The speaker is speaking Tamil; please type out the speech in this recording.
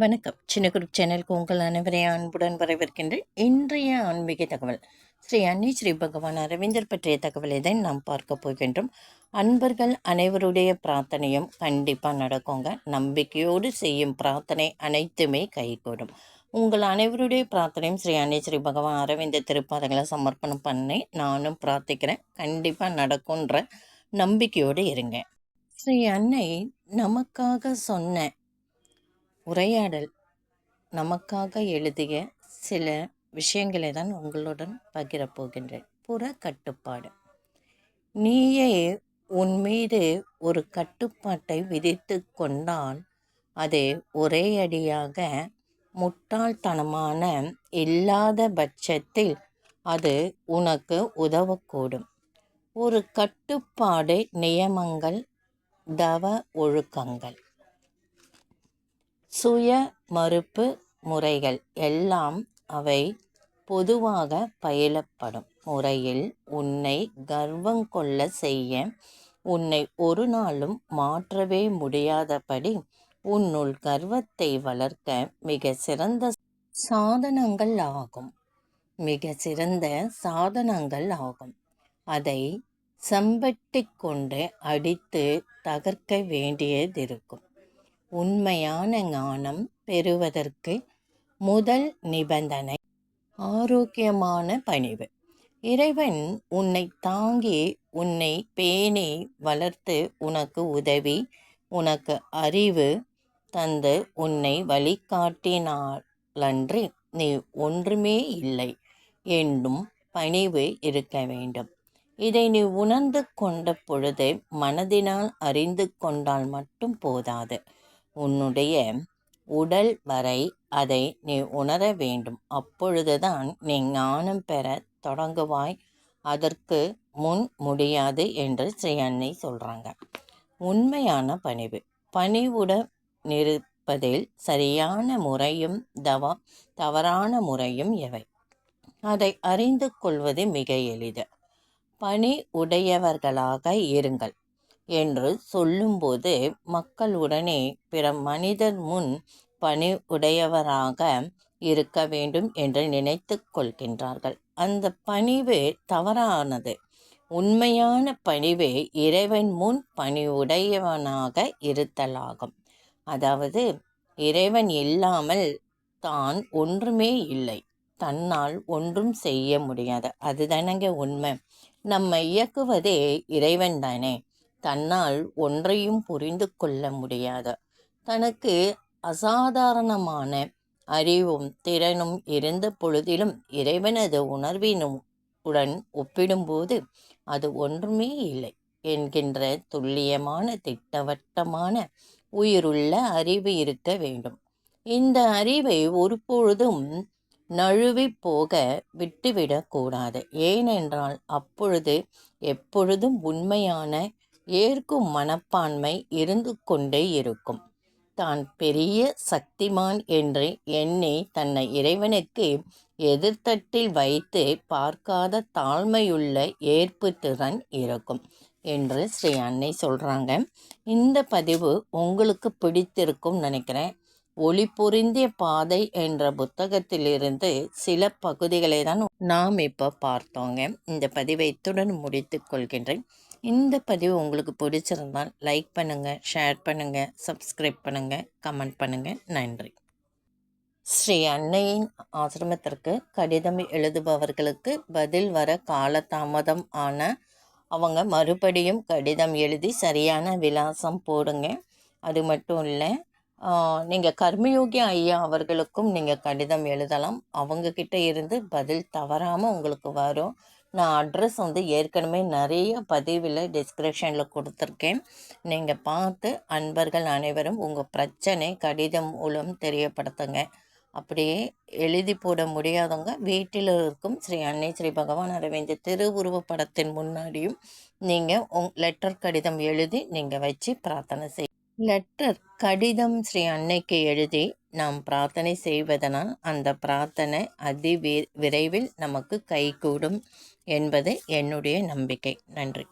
வணக்கம். சின்ன குரூப் சேனலுக்கு உங்கள் அனைவரையும் அன்புடன் வரவேற்கின்றேன். இன்றைய ஆன்மீக தகவல். ஸ்ரீ அன்னி ஸ்ரீ பகவான் அரவிந்தர் பற்றிய தகவலை தான் நாம் பார்க்க போகின்றோம். அன்பர்கள் அனைவருடைய பிரார்த்தனையும் கண்டிப்பாக நடக்குங்க. நம்பிக்கையோடு செய்யும் பிரார்த்தனை அனைத்துமே கைகூடும். உங்கள் அனைவருடைய பிரார்த்தனையும் ஸ்ரீ அன்னி ஸ்ரீ பகவான் அரவிந்த திருப்பாதங்களை சமர்ப்பணம் பண்ணி நானும் பிரார்த்திக்கிறேன். கண்டிப்பாக நடக்கும்ன்ற நம்பிக்கையோடு இருங்க. ஸ்ரீ அன்னை நமக்காக சொன்ன உரையாடல். நமக்காக எழுதிய சில விஷயங்களை தான் உங்களுடன் பகிரப்போகின்றேன் புற கட்டுப்பாடு. நீயே உன் மீது ஒரு கட்டுப்பாட்டை விதித்து கொண்டால் அது ஒரே அடியாக முட்டாள்தனமான இல்லாத பட்சத்தில் அது உனக்கு உதவக்கூடும். ஒரு கட்டுப்பாடு நியமங்கள் தவ ஒழுக்கங்கள். சுய மறுப்பு முறைகள் எல்லாம் அவை பொதுவாக பயிலப்படும் முறையில் உன்னை கர்வம் கொள்ள செய்ய உன்னை ஒரு நாளும் மாற்றவே முடியாதபடி உன்னுள் கர்வத்தை வளர்க்க மிக சிறந்த சாதனங்கள் ஆகும். மிக சிறந்த சாதனங்கள் ஆகும். அதை சம்பட்டி கொண்டு அடித்து தகர்க்க வேண்டியதிருக்கும். உண்மையான ஞானம் பெறுவதற்கு முதல் நிபந்தனை ஆரோக்கியமான பணிவு. இறைவன் உன்னை தாங்கி உன்னை பேணி வளர்த்து உனக்கு உதவி உனக்கு அறிவு தந்து உன்னை வழிகாட்டினாலன்றி நீ ஒன்றுமே இல்லை என்னும் பணிவு இருக்க வேண்டும். இதை நீ உணர்ந்து கொண்ட பொழுது மனதினால் அறிந்து கொண்டால் மட்டும் போதாது. உன்னுடைய உடல் வரை அதை நீ உணர வேண்டும். அப்பொழுதுதான் நீ ஞானம் பெற தொடங்குவாய். அதற்கு முன் முடியாது என்று ஸ்ரீ அன்னை சொல்கிறாங்க உண்மையான பணிவு. பணிவுடன் நிற்பதில் சரியான முறையும் தவ தவறான முறையும் எவை? அதை அறிந்து கொள்வது மிக எளிது. பணி உடையவர்களாக இருங்கள். என்று சொல்லும்போது மக்கள் உடனே பிற மனிதர் முன் பணி உடையவராக இருக்க வேண்டும் என்று நினைத்து கொள்கின்றார்கள். அந்த பணிவு தவறானது. உண்மையான பணிவே இறைவன் முன் பணி உடையவனாக இருத்தலாகும். அதாவது இறைவன் இல்லாமல் தான் ஒன்றுமே இல்லை. தன்னால் ஒன்றும் செய்ய முடியாது. அதுதானங்க உண்மை. நம்ம இயக்குவதே இறைவன் தானே தன்னால் ஒன்றையும் புரிந்து கொள்ள முடியாது. தனக்கு அசாதாரணமான அறிவும் திறனும் இருந்த பொழுதிலும் இறைவனது உணர்வினும் உடன் ஒப்பிடும்போது அது ஒன்றுமே இல்லை என்கின்ற துல்லியமான திட்டவட்டமான உயிருள்ள அறிவு இருக்க வேண்டும். இந்த அறிவை ஒருபொழுதும் நழுவி போக விட்டுவிடக்கூடாது ஏனென்றால் அப்பொழுது எப்பொழுதும் உண்மையான ஏற்கும் மனப்பான்மை இருந்து கொண்டே இருக்கும். தான் பெரிய சக்திமான் என்று எண்ணி தன்னை இறைவனுக்கு எதிர்த்தட்டில் வைத்து பார்க்காத தாழ்மையுள்ள ஏற்பு திறன் இருக்கும் என்று ஸ்ரீ அன்னை சொல்கிறாங்க இந்த பதிவு உங்களுக்கு பிடித்திருக்கும் நினைக்கிறேன். ஒளி பொருந்திய பாதை என்ற புத்தகத்திலிருந்து சில பகுதிகளை தான் நாம் இப்போ பார்த்தோங்க. இந்த பதிவை இத்துடன் முடித்து கொள்கின்றேன். இந்த பதிவு உங்களுக்கு பிடிச்சிருந்தால் லைக் பண்ணுங்கள் ஷேர் பண்ணுங்கள் சப்ஸ்கிரைப் பண்ணுங்கள் கமெண்ட் பண்ணுங்கள் நன்றி. ஸ்ரீ அன்னையின் ஆசிரமத்திற்கு கடிதம் எழுதுபவர்களுக்கு பதில் வர காலதாமதம் ஆன அவங்க மறுபடியும் கடிதம் எழுதி சரியான விலாசம் போடுங்க. அது மட்டும் இல்லை நீங்கள் கர்மயோகி ஐயா அவர்களுக்கும் நீங்கள் கடிதம் எழுதலாம். அவங்கக்கிட்ட இருந்து பதில் தவறாமல் உங்களுக்கு வரும். நான் அட்ரஸ் வந்து ஏற்கனவே நிறைய பதிவில் டிஸ்கிரிப்ஷனில் கொடுத்துருக்கேன். நீங்கள் பார்த்து அன்பர்கள் அனைவரும் உங்கள் பிரச்சனை கடிதம் மூலம் தெரியப்படுத்துங்க. அப்படியே எழுதி போட முடியாதவங்க வீட்டில் இருக்கும் ஸ்ரீ அன்னை ஸ்ரீ பகவான் அரவிந்த் திருவுருவப்படத்தின் முன்னாடியும் நீங்கள் உங் லெட்டர் கடிதம் எழுதி நீங்கள் வச்சு பிரார்த்தனை செய் லெட்டர் கடிதம் ஸ்ரீ அன்னைக்கு எழுதி நாம் பிரார்த்தனை செய்வதனால் அந்த பிரார்த்தனை அதி விரைவில் நமக்கு கைகூடும் என்பது என்னுடைய நம்பிக்கை. நன்றி.